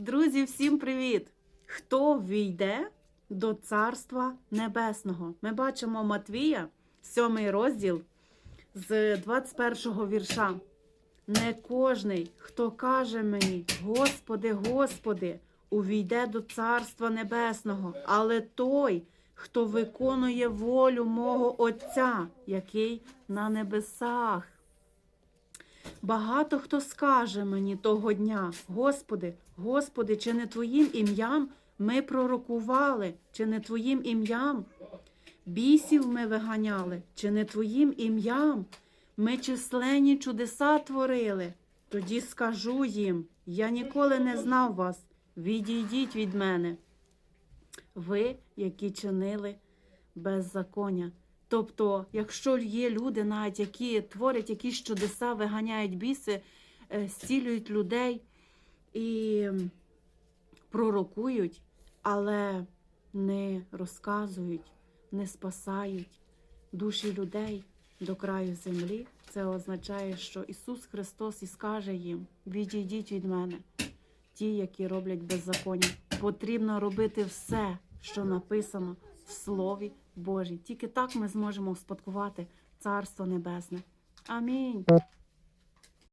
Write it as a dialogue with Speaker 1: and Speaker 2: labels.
Speaker 1: Друзі, всім привіт! Хто війде до Царства Небесного? Ми бачимо Матвія, 7 розділ з 21 вірша. Не кожний, хто каже мені, Господи, Господи, увійде до Царства Небесного, але той, хто виконує волю мого Отця, який на небесах. Багато хто скаже мені того дня, Господи, Господи, чи не Твоїм ім'ям ми пророкували, чи не Твоїм ім'ям? Бісів ми виганяли, чи не Твоїм ім'ям? Ми численні чудеса творили. Тоді скажу їм: я ніколи не знав вас, відійдіть від мене. Ви, які чинили беззаконня. Тобто, якщо є люди, навіть які творять якісь чудеса, виганяють біси, е, зцілюють людей і пророкують, але не розказують, не спасають душі людей до краю землі, це означає, що Ісус Христос і скаже їм: відійдіть від мене, ті, які роблять беззаконня. Потрібно робити все, що написано в Слові Божій. Тільки так ми зможемо успадкувати Царство Небесне. Амінь.